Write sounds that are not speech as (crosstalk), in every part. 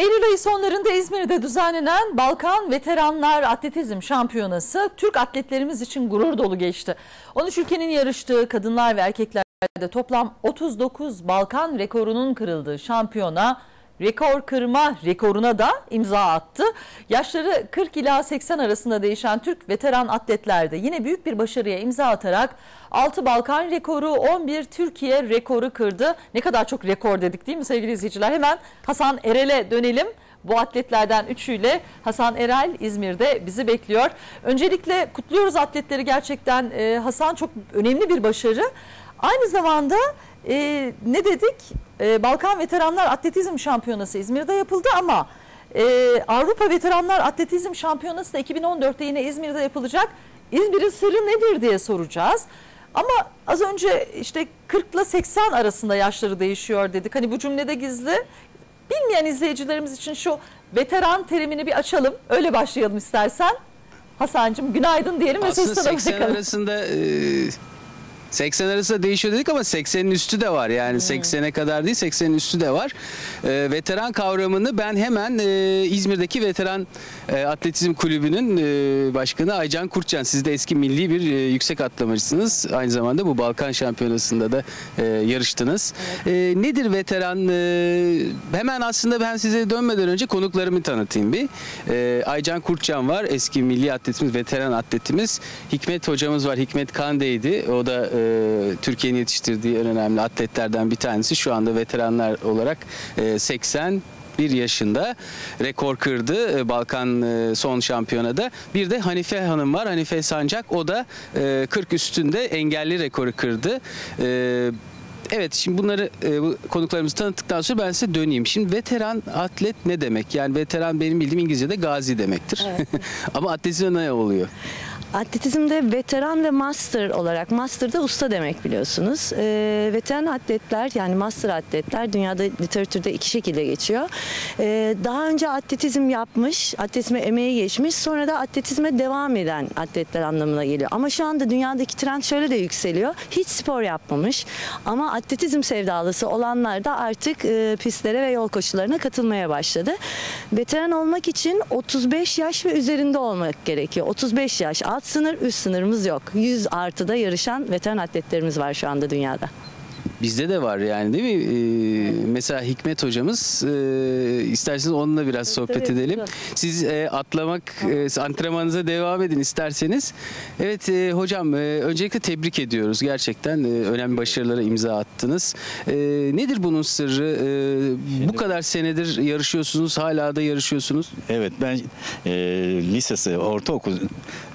Eylül ayı sonlarında İzmir'de düzenlenen Balkan Veteranlar Atletizm Şampiyonası Türk atletlerimiz için gurur dolu geçti. 13 ülkenin yarıştığı kadınlar ve erkeklerde toplam 39 Balkan rekorunun kırıldığı şampiyona rekor kırma rekoruna da imza attı. Yaşları 40 ila 80 arasında değişen Türk veteran atletler de yine büyük bir başarıya imza atarak 6 Balkan rekoru 11 Türkiye rekoru kırdı. Ne kadar çok rekor dedik değil mi sevgili izleyiciler? Hemen Hasan Erel'e dönelim. Bu atletlerden üçüyle Hasan Erel İzmir'de bizi bekliyor. Öncelikle kutluyoruz atletleri gerçekten e, Hasan çok önemli bir başarı. Aynı zamanda e, ne dedik? E, Balkan Veteranlar Atletizm Şampiyonası İzmir'de yapıldı ama e, Avrupa Veteranlar Atletizm Şampiyonası da 2014'te yine İzmir'de yapılacak. İzmir'in sırrı nedir diye soracağız. Ama az önce işte 40 ile 80 arasında yaşları değişiyor dedik. Hani bu cümlede gizli. Bilmeyen izleyicilerimiz için şu veteran terimini bir açalım. Öyle başlayalım istersen. Hasan'cığım günaydın diyelim ve Aslında 80 arasında e, 80 arasında değişiyor dedik ama 80'in üstü de var. Yani hmm. 80'e kadar değil 80'in üstü de var. E, veteran kavramını ben hemen e, İzmir'deki veteran e, atletizm kulübünün e, başkanı Aycan Kurtcan. Siz de eski milli bir e, yüksek atlamacısınız. Aynı zamanda bu Balkan Şampiyonası'nda da e, yarıştınız. Evet. E, nedir veteran? E, hemen aslında ben size dönmeden önce konuklarımı tanıtayım bir. E, Aycan Kurtcan var. Eski milli atletimiz, veteran atletimiz. Hikmet hocamız var. Hikmet Kande'ydi. O da e, e, Türkiye'nin yetiştirdiği en önemli atletlerden bir tanesi. Şu anda veteranlar olarak e, 80 bir yaşında rekor kırdı e, Balkan e, son şampiyonada. Bir de Hanife Hanım var. Hanife Sancak o da 40 üstünde engelli rekoru kırdı. Evet şimdi bunları bu konuklarımızı tanıttıktan sonra ben size döneyim. Şimdi veteran atlet ne demek? Yani veteran benim bildiğim İngilizce'de gazi demektir. Evet. (laughs) Ama atletizm ne oluyor? Atletizmde veteran ve master olarak, master da usta demek biliyorsunuz. E, veteran atletler yani master atletler dünyada literatürde iki şekilde geçiyor. E, daha önce atletizm yapmış, atletizme emeği geçmiş, sonra da atletizme devam eden atletler anlamına geliyor. Ama şu anda dünyadaki trend şöyle de yükseliyor. Hiç spor yapmamış ama atletizm sevdalısı olanlar da artık e, pistlere ve yol koşularına katılmaya başladı. Veteran olmak için 35 yaş ve üzerinde olmak gerekiyor. 35 yaş, alt sınır üst sınırımız yok. 100 artıda yarışan veteran atletlerimiz var şu anda dünyada. Bizde de var yani değil mi? Ee, mesela Hikmet hocamız e, isterseniz onunla biraz sohbet tabii, edelim. Tabii. Siz e, atlamak e, antrenmanınıza devam edin isterseniz. Evet e, hocam e, öncelikle tebrik ediyoruz. Gerçekten e, önemli başarılara imza attınız. E, nedir bunun sırrı? E, bu kadar senedir yarışıyorsunuz, hala da yarışıyorsunuz. Evet ben e, lisesi, ortaokul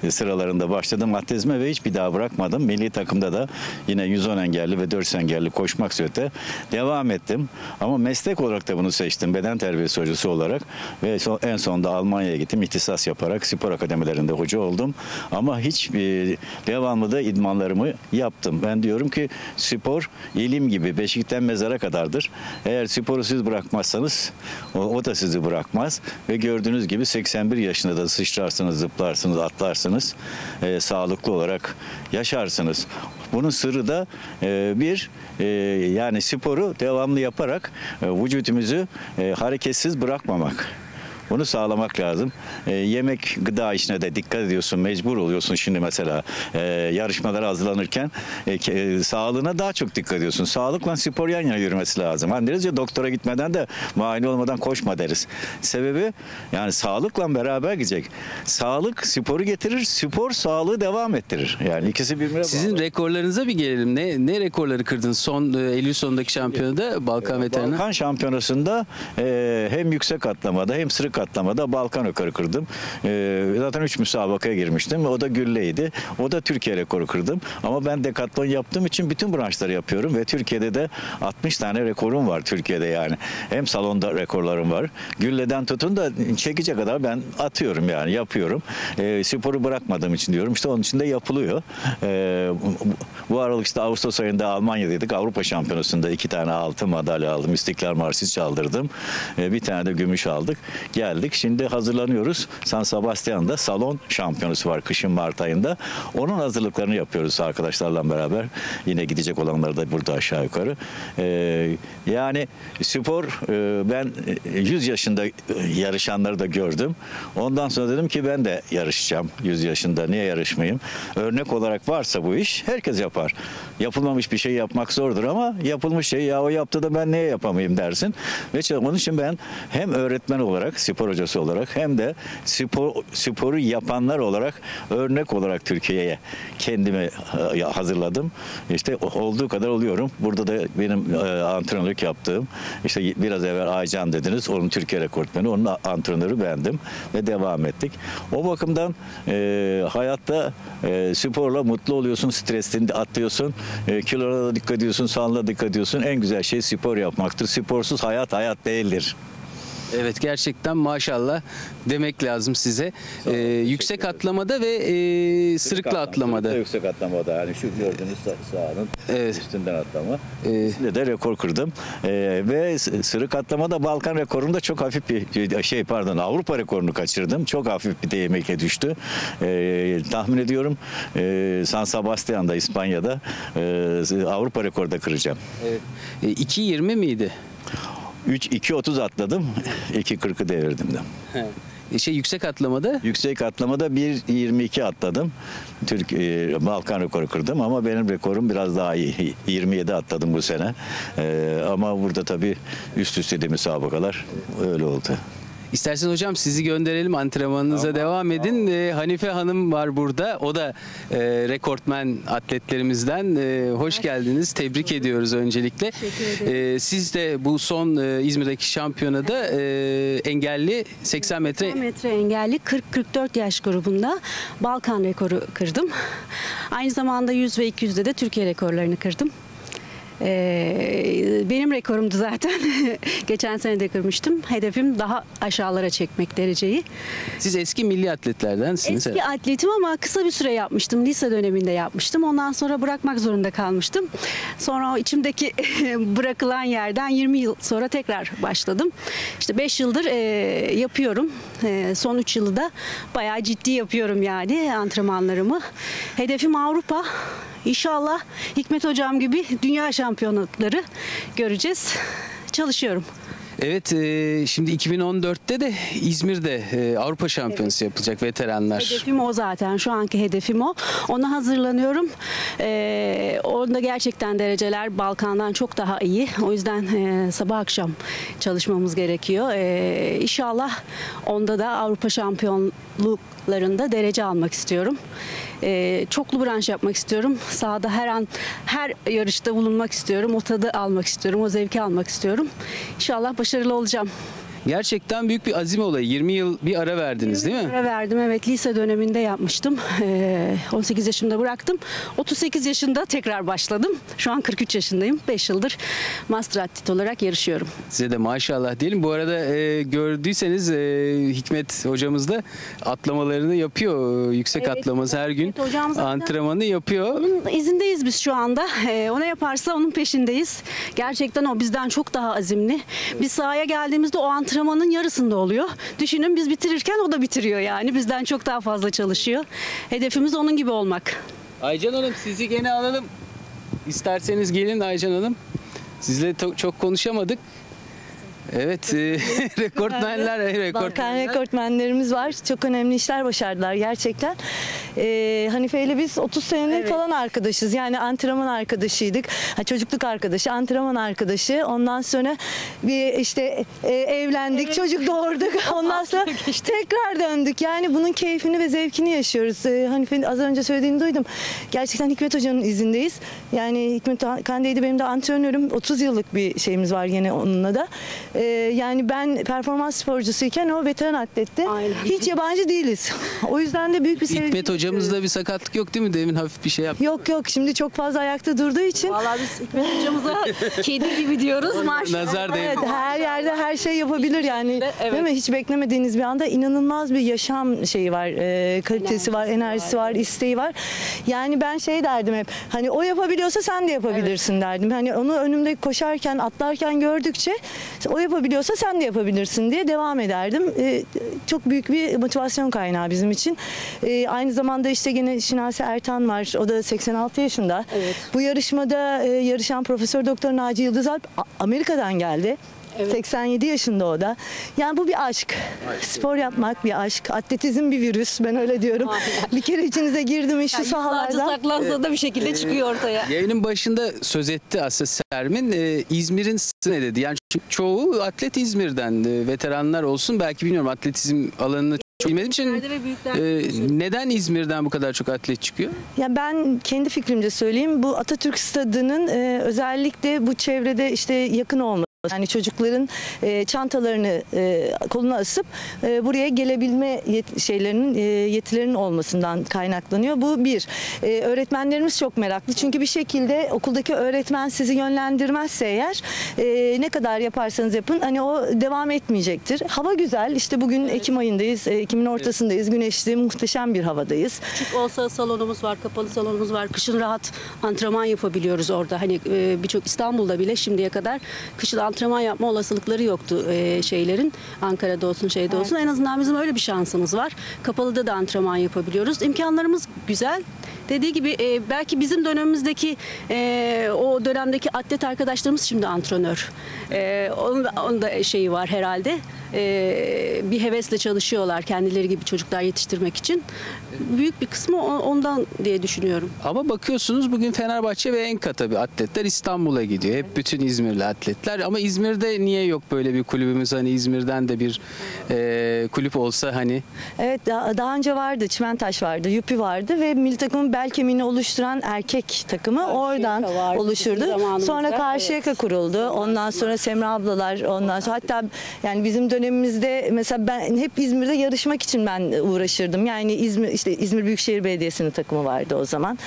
sıralarında başladım atletizme ve hiç bir daha bırakmadım. Milli takımda da yine 110 engelli ve 400 engelli koşmak surette devam ettim. Ama meslek olarak da bunu seçtim. Beden terbiyesi hocası olarak ve en sonunda Almanya'ya gittim. İhtisas yaparak spor akademilerinde hoca oldum. Ama hiç bir devamlı da idmanlarımı yaptım. Ben diyorum ki spor ilim gibi beşikten mezara kadardır. Eğer sporu siz bırakmazsanız o, o da sizi bırakmaz ve gördüğünüz gibi 81 yaşında da sıçrarsınız, zıplarsınız, atlarsınız. E, sağlıklı olarak yaşarsınız. Bunun sırrı da e, bir e, yani sporu devamlı yaparak e, vücudumuzu e, hareketsiz bırakmamak. Bunu sağlamak lazım. E, yemek gıda işine de dikkat ediyorsun. Mecbur oluyorsun şimdi mesela e, yarışmalara hazırlanırken e, e, sağlığına daha çok dikkat ediyorsun. Sağlıkla spor yan yana yürümesi lazım. Hani deriz ya doktora gitmeden de muayene olmadan koşma deriz. Sebebi yani sağlıkla beraber gidecek. Sağlık sporu getirir, spor sağlığı devam ettirir. Yani ikisi birbirine Sizin bağlı. rekorlarınıza bir gelelim. Ne ne rekorları kırdın son e, Eylül sonundaki şampiyonada Balkan e, veterana? Balkan şampiyonasında e, hem yüksek atlamada hem sırık atlamada Balkan rekoru kırdım. E, zaten 3 müsabakaya girmiştim. O da gülleydi. O da Türkiye rekoru kırdım. Ama ben dekatlon yaptığım için bütün branşları yapıyorum ve Türkiye'de de 60 tane rekorum var Türkiye'de yani. Hem salonda rekorlarım var. Gülleden tutun da çekice kadar ben atıyorum yani yapıyorum. E, sporu bırakmadığım için diyorum. İşte onun için de yapılıyor. E, bu aralık işte Ağustos ayında Almanya'daydık. Avrupa Şampiyonası'nda iki tane altın madalya aldım. İstiklal Marşı çaldırdım. E, bir tane de gümüş aldık. Gel geldik. Şimdi hazırlanıyoruz. San Sebastian'da salon şampiyonası var kışın Mart ayında. Onun hazırlıklarını yapıyoruz arkadaşlarla beraber. Yine gidecek olanlar da burada aşağı yukarı. Ee, yani spor e, ben e, 100 yaşında e, yarışanları da gördüm. Ondan sonra dedim ki ben de yarışacağım 100 yaşında. Niye yarışmayayım? Örnek olarak varsa bu iş herkes yapar. Yapılmamış bir şey yapmak zordur ama yapılmış şey ya o yaptı da ben niye yapamayayım dersin. Ve onun için ben hem öğretmen olarak, spor hocası olarak hem de spor sporu yapanlar olarak örnek olarak Türkiye'ye kendimi e, hazırladım. İşte olduğu kadar oluyorum. Burada da benim e, antrenörlük yaptığım işte biraz evvel Aycan dediniz. Onun Türkiye rekortmeni. Onun antrenörü bendim ve devam ettik. O bakımdan e, hayatta e, sporla mutlu oluyorsun, stresini atlıyorsun. E, kilolara da dikkat ediyorsun, sağlığına dikkat ediyorsun. En güzel şey spor yapmaktır. Sporsuz hayat hayat değildir. Evet gerçekten maşallah demek lazım size. Ee, yüksek atlamada ve e, sırıkla atlamada. Yüksek atlamada yani şu gördüğünüz sahanın Evet. üstünden atlama. Ee, İkisinde de rekor kırdım. Ee, ve s- sırık atlamada Balkan rekorunda çok hafif bir şey pardon Avrupa rekorunu kaçırdım. Çok hafif bir değmekle düştü. Ee, tahmin ediyorum e, San Sebastian'da İspanya'da e, Avrupa rekorda kıracağım. evet. E, 2.20 miydi? 3 2.30 atladım. (laughs) 2.40'ı devirdim de. E, şey yüksek atlamada Yüksek atlamada 1.22 atladım. Türk e, Balkan rekoru kırdım ama benim rekorum biraz daha iyi. (laughs) 27 atladım bu sene. E, ama burada tabii üst üste de müsabakalar öyle oldu. İstersen hocam sizi gönderelim antrenmanınıza devam edin. Ee, Hanife Hanım var burada. O da e, rekortmen atletlerimizden. E, hoş geldiniz. Tebrik ediyoruz öncelikle. E, siz de bu son e, İzmir'deki şampiyonada e, engelli 80 metre 80 metre engelli 40-44 yaş grubunda Balkan rekoru kırdım. Aynı zamanda 100 ve 200'de de Türkiye rekorlarını kırdım. Ee, benim rekorumdu zaten. (laughs) Geçen sene de kırmıştım. Hedefim daha aşağılara çekmek dereceyi. siz eski milli atletlerdensiniz. Eski atletim ama kısa bir süre yapmıştım. Lise döneminde yapmıştım. Ondan sonra bırakmak zorunda kalmıştım. Sonra o içimdeki (laughs) bırakılan yerden 20 yıl sonra tekrar başladım. İşte 5 yıldır e, yapıyorum. E, son 3 yılı da bayağı ciddi yapıyorum yani antrenmanlarımı. Hedefim Avrupa. İnşallah Hikmet Hocam gibi dünya şampiyonlukları göreceğiz. Çalışıyorum. Evet e, şimdi 2014'te de İzmir'de e, Avrupa Şampiyonası yapılacak veteranlar. Hedefim o zaten. Şu anki hedefim o. Ona hazırlanıyorum. Ee, onda gerçekten dereceler Balkan'dan çok daha iyi. O yüzden e, sabah akşam çalışmamız gerekiyor. Ee, inşallah onda da Avrupa şampiyonluklarında derece almak istiyorum. Ee, çoklu branş yapmak istiyorum. Sahada her an her yarışta bulunmak istiyorum. O tadı almak istiyorum. O zevki almak istiyorum. İnşallah başarılı olacağım. Gerçekten büyük bir azim olayı. 20 yıl bir ara verdiniz değil mi? Ara verdim evet lise döneminde yapmıştım. Ee, 18 yaşımda bıraktım. 38 yaşında tekrar başladım. Şu an 43 yaşındayım. 5 yıldır master atlet olarak yarışıyorum. Size de maşallah diyelim. Bu arada e, gördüyseniz e, Hikmet hocamız da atlamalarını yapıyor. E, Yüksek Evet, atlaması her gün Hikmet hocam zaten- antrenmanı yapıyor. Onun izindeyiz biz şu anda. Ee, o ne yaparsa onun peşindeyiz. Gerçekten o bizden çok daha azimli. Biz sahaya geldiğimizde o antrenmanın yarısında oluyor. Düşünün biz bitirirken o da bitiriyor yani. Bizden çok daha fazla çalışıyor. Hedefimiz onun gibi olmak. Aycan Hanım sizi gene alalım. İsterseniz gelin Aycan Hanım. Sizle çok konuşamadık. Evet, e, (laughs) rekortmenler, e, Balkan rekortmenler. rekortmenlerimiz var. Çok önemli işler başardılar gerçekten. Ee, Hanife ile biz 30 senedir Evet. falan arkadaşız. Yani antrenman arkadaşıydık. Ha, çocukluk arkadaşı, antrenman arkadaşı. Ondan sonra bir işte e, evlendik, çocuk doğurduk. (laughs) Ondan sonra tekrar döndük. Yani bunun keyfini ve zevkini yaşıyoruz. Ee, Hanife'nin az önce söylediğini duydum. Gerçekten Hikmet Hoca'nın izindeyiz. Yani Hikmet Kande'ydi benim de antrenörüm. 30 yıllık bir şeyimiz var yine onunla da. Ee, yani ben performans sporcusuyken o veteran atletti. Aynen. Hiç yabancı değiliz. (laughs) O yüzden de büyük bir sevgi. Hikmet Hocamızda bir sakatlık yok değil mi? Demin hafif bir şey yaptı. Yok yok şimdi çok fazla ayakta durduğu için Vallahi biz Hikmet hocamıza (laughs) kedi gibi diyoruz maşallah. Nazar değdi. Evet, her yerde her şey yapabilir yani. Evet. Değil mi? Hiç beklemediğiniz bir anda inanılmaz bir yaşam şeyi var, e, kalitesi var, enerjisi var, isteği var. Yani ben şey derdim hep. Hani o yapabiliyorsa sen de yapabilirsin derdim. Hani onu önümde koşarken, atlarken gördükçe o yapabiliyorsa sen de yapabilirsin diye devam ederdim. E, çok büyük bir motivasyon kaynağı bizim için. E, aynı zamanda işte gene Şinasi Ertan var. O da 86 yaşında. Evet. Bu yarışmada e, yarışan Profesör Doktor Naci Yıldızalp Amerika'dan geldi. 87 yaşında o da. Yani bu bir aşk. Spor yapmak bir aşk. Atletizm bir virüs. Ben öyle diyorum. bir kere içinize girdi mi şu Yani sahalarda. saklansa da bir şekilde çıkıyor ortaya. Yayının başında söz etti aslında Sermin. Ee, İzmir'in ne dedi? Yani çoğu atlet İzmir'den. Ee, veteranlar olsun. Belki bilmiyorum atletizm alanını çok bilmediğim için. E, neden İzmir'den bu kadar çok atlet çıkıyor? Ya ben kendi fikrimce söyleyeyim. Bu Atatürk Stadı'nın e, özellikle bu çevrede işte yakın olması. Yani çocukların e, çantalarını e, koluna asıp e, buraya gelebilme yet- şeylerinin e, yetilerinin olmasından kaynaklanıyor. Bu bir. E, öğretmenlerimiz çok meraklı. Çünkü bir şekilde okuldaki öğretmen sizi yönlendirmezse eğer e, ne kadar yaparsanız yapın hani o devam etmeyecektir. Hava güzel. İşte bugün Ekim ayındayız. E, Ekim'in ortasındayız. Güneşli, muhteşem bir havadayız. Küçük olsa salonumuz var, kapalı salonumuz var. Kışın rahat antrenman yapabiliyoruz orada. Hani e, birçok İstanbul'da bile şimdiye kadar kışın antrenman yapma olasılıkları yoktu e, şeylerin. Ankara'da olsun, şeyde olsun. En azından bizim öyle bir şansımız var. Kapalıda da antrenman yapabiliyoruz. İmkanlarımız güzel. Dediği gibi e, belki bizim dönemimizdeki e, o dönemdeki atlet arkadaşlarımız şimdi antrenör. E, onun, onun da şeyi var herhalde. E, bir hevesle çalışıyorlar kendileri gibi çocuklar yetiştirmek için. Büyük bir kısmı ondan diye düşünüyorum. Ama bakıyorsunuz bugün Fenerbahçe ve Enka tabii atletler İstanbul'a gidiyor. Hep bütün İzmirli atletler. Ama İzmir'de niye yok böyle bir kulübümüz? Hani İzmir'den de bir e, kulüp olsa hani. Evet daha, daha önce vardı. Çimentaş vardı, Yupi vardı ve milli takımın bel kemiğini oluşturan erkek takımı oradan vardı oluşurdu. Sonra Karşıyaka kuruldu. Ondan sonra Semra ablalar, ondan sonra hatta yani bizim dönemimizde mesela ben hep İzmir'de yarışmak için ben uğraşırdım. Yani İzmir işte İzmir Büyükşehir Belediyesi'nin takımı vardı o zaman.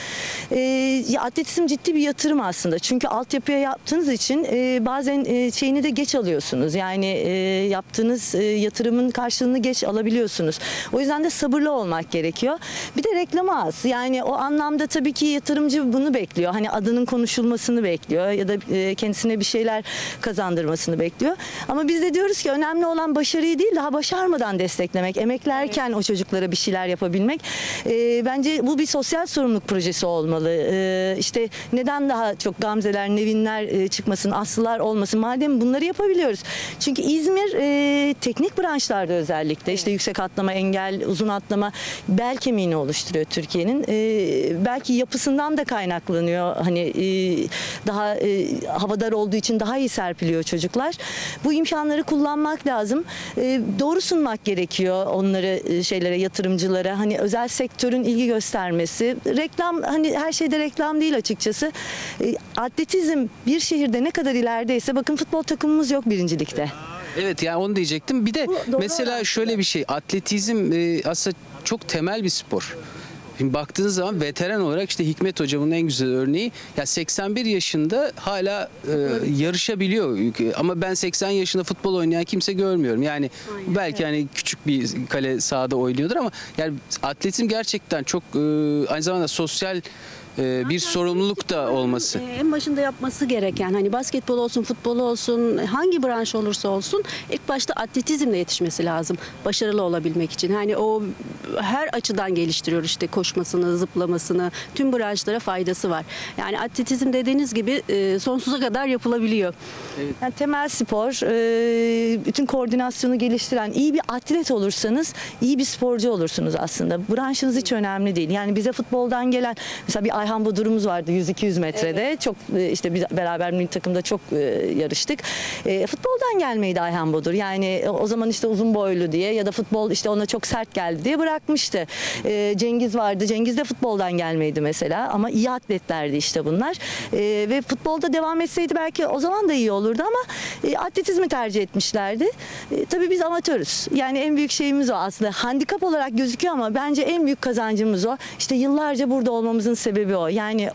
Ya atletizm ciddi bir yatırım aslında. Çünkü altyapıya yaptığınız için e, bazen e, şeyini de geç alıyorsunuz. Yani e, yaptığınız e, yatırımın karşılığını geç alabiliyorsunuz. O yüzden de sabırlı olmak gerekiyor. Bir de reklamı az. Yani o anlamda tabii ki yatırımcı bunu bekliyor. Hani adının konuşulmasını bekliyor ya da e, kendisine bir şeyler kazandırmasını bekliyor. Ama biz de diyoruz ki önemli olan başarıyı değil daha başarmadan desteklemek. Emeklerken o çocuklara bir şeyler yapabilmek. E, bence bu bir sosyal sorumluluk projesi olmalı. E, işte neden daha çok Gamzeler, Nevinler e, çıkmasın, Aslılar olmasın. Madem bunları yapabiliyoruz. Çünkü İzmir e, teknik branşlarda özellikle işte yüksek atlama, engel, uzun atlama bel kemiğini oluşturuyor Türkiye'nin. E, belki yapısından da kaynaklanıyor. Hani e, daha e, havadar olduğu için daha iyi serpiliyor çocuklar. Bu imkanları kullanmak lazım. E, doğru sunmak gerekiyor onları e, şeylere, yatırımcılara. Hani özel sektörün ilgi göstermesi. Reklam hani her şeyde reklam değil açıkçası. E, atletizm bir şehirde ne kadar ilerideyse bakın futbol takımımız yok birincilikte. Evet yani onu diyecektim. Bir de mesela şöyle bir şey. Atletizm e, aslında çok temel bir spor. Şimdi baktığınız zaman veteran olarak işte Hikmet hocamın en güzel örneği ya 81 yaşında hala e, yarışabiliyor. Ama ben 80 yaşında futbol oynayan kimse görmüyorum. Yani belki hani küçük bir kale sahada oynuyordur ama yani atletizm gerçekten çok e, aynı zamanda sosyal e, bir sorumluluk da olması. Ee, En başında yapması gereken hani basketbol olsun, futbol olsun, hangi branş olursa olsun ilk başta atletizmle yetişmesi lazım. Başarılı olabilmek için. Hani o her açıdan geliştiriyor işte koşmasını, zıplamasını, tüm branşlara faydası var. Yani atletizm dediğiniz gibi e, sonsuza kadar yapılabiliyor. Yani temel spor, e, bütün koordinasyonu geliştiren iyi bir atlet olursanız iyi bir sporcu olursunuz aslında. Branşınız hiç önemli değil. Yani bize futboldan gelen mesela bir Ayhan Bodur'umuz vardı 100-200 metrede. Çok e, işte biz beraber milli takımda çok e, yarıştık. E, futboldan gelmeydi Ayhan Bodur. Yani o zaman işte uzun boylu diye ya da futbol işte ona çok sert geldi diye bırakmıştı. E, Cengiz vardı. Cengiz de futboldan gelmeydi mesela ama iyi atletlerdi işte bunlar. E, ve futbolda devam etseydi belki o zaman da iyi olurdu ama e, atletizmi tercih etmişlerdi. E, tabii biz amatörüz. Yani en büyük şeyimiz o aslında. Handikap olarak gözüküyor ama bence en büyük kazancımız o. İşte yıllarca burada olmamızın sebebi o. Yani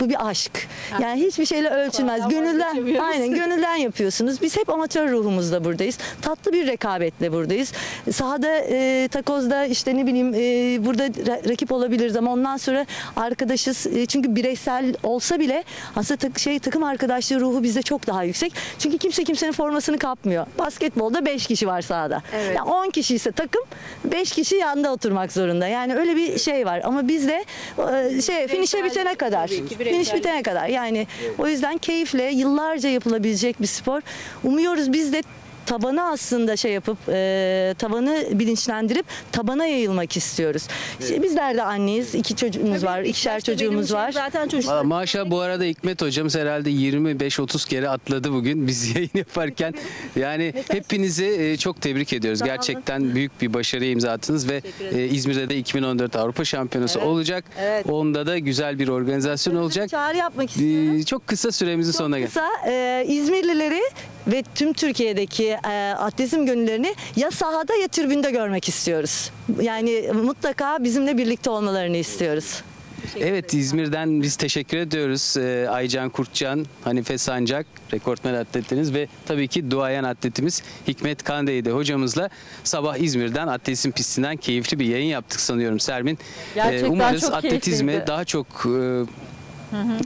bu bir aşk. Yani hiçbir şeyle ölçülmez. Gönülden, aynen gönülden yapıyorsunuz. Biz hep amatör ruhumuzla buradayız. Tatlı bir rekabetle buradayız. Sahada e, takozda işte ne bileyim e, burada ra- rakip olabiliriz ama ondan sonra arkadaşız. E, çünkü bireysel olsa bile aslında tak- şey takım arkadaşlığı ruhu bizde çok daha yüksek. Çünkü kimse kimsenin formasını kapmıyor. Basketbolda 5 kişi var sahada. Yani 10 kişi ise takım 5 kişi yanda oturmak zorunda. Yani öyle bir şey var ama bizde e, şey finişe bitene kadar. Finiş bitene kadar. Yani o yüzden keyifle yıllarca yapılabilecek bir spor. Umuyoruz biz de tabanı aslında şey yapıp e, tabanı bilinçlendirip tabana yayılmak istiyoruz. İşte bizler de anneyiz. iki çocuğumuz var. ikişer çocuğumuz var. Zaten çocuk Valla Maşallah bu arada Hikmet hocamız herhalde 25-30 kere atladı bugün biz (laughs) yayın yaparken. Yani hepinizi e, çok tebrik ediyoruz. Gerçekten büyük bir başarı imza attınız ve e, İzmir'de de 2014 Avrupa Şampiyonası olacak. evet. Onda da güzel bir organizasyon olacak. Çağrı yapmak istiyorum. E, Çok kısa süremizin sonuna geldik. Kısa e, İzmirlileri ve tüm Türkiye'deki e, atletizm gönüllerini ya sahada ya tribünde görmek istiyoruz. Yani mutlaka bizimle birlikte olmalarını istiyoruz. Evet İzmir'den biz teşekkür ediyoruz. Ee, Aycan Kurtcan, Hanife Sancak, rekortmen atletleriniz ve tabii ki duayen atletimiz Hikmet Kandeydi hocamızla sabah İzmir'den atletizm pistinden keyifli bir yayın yaptık sanıyorum Sermin. Ee, Gerçekten umarız çok atletizme keyifliydi. daha çok e,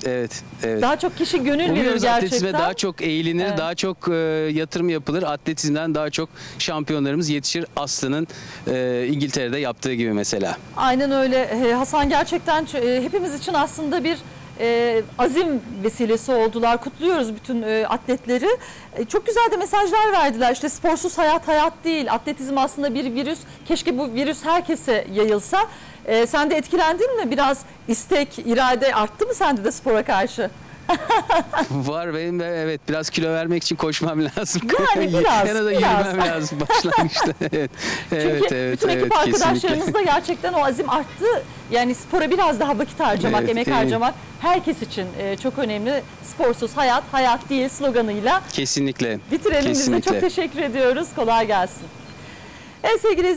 evet evet. Daha çok kişi gönül verir Umuyoruz gerçekten. atletizme daha çok eğilinir, Evet. daha çok e, yatırım yapılır. Atletizmden daha çok şampiyonlarımız yetişir. Aslı'nın e, İngiltere'de yaptığı gibi mesela. Aynen öyle. Ee, Hasan gerçekten ç- e, hepimiz için aslında bir e, azim vesilesi oldular. Kutluyoruz bütün e, atletleri. E, çok güzel de mesajlar verdiler. İşte sporsuz hayat hayat değil. Atletizm aslında bir virüs. Keşke bu virüs herkese yayılsa. E, sen de etkilendin mi? Biraz istek, irade arttı mı sende de spora karşı? (laughs) Var benim de evet biraz kilo vermek için koşmam lazım. Yani (laughs) biraz, Yana da biraz. yürümem lazım başlangıçta. (laughs) evet. Çünkü evet, evet, bütün ekip evet, kesinlikle. arkadaşlarımız da gerçekten o azim arttı. Yani spora biraz daha vakit harcamak, Evet, emek evet. harcamak herkes için e, çok önemli. Sporsuz hayat, hayat değil sloganıyla Kesinlikle. bitirelim. Biz de Kesinlikle. çok teşekkür ediyoruz. Kolay gelsin. Evet sevgili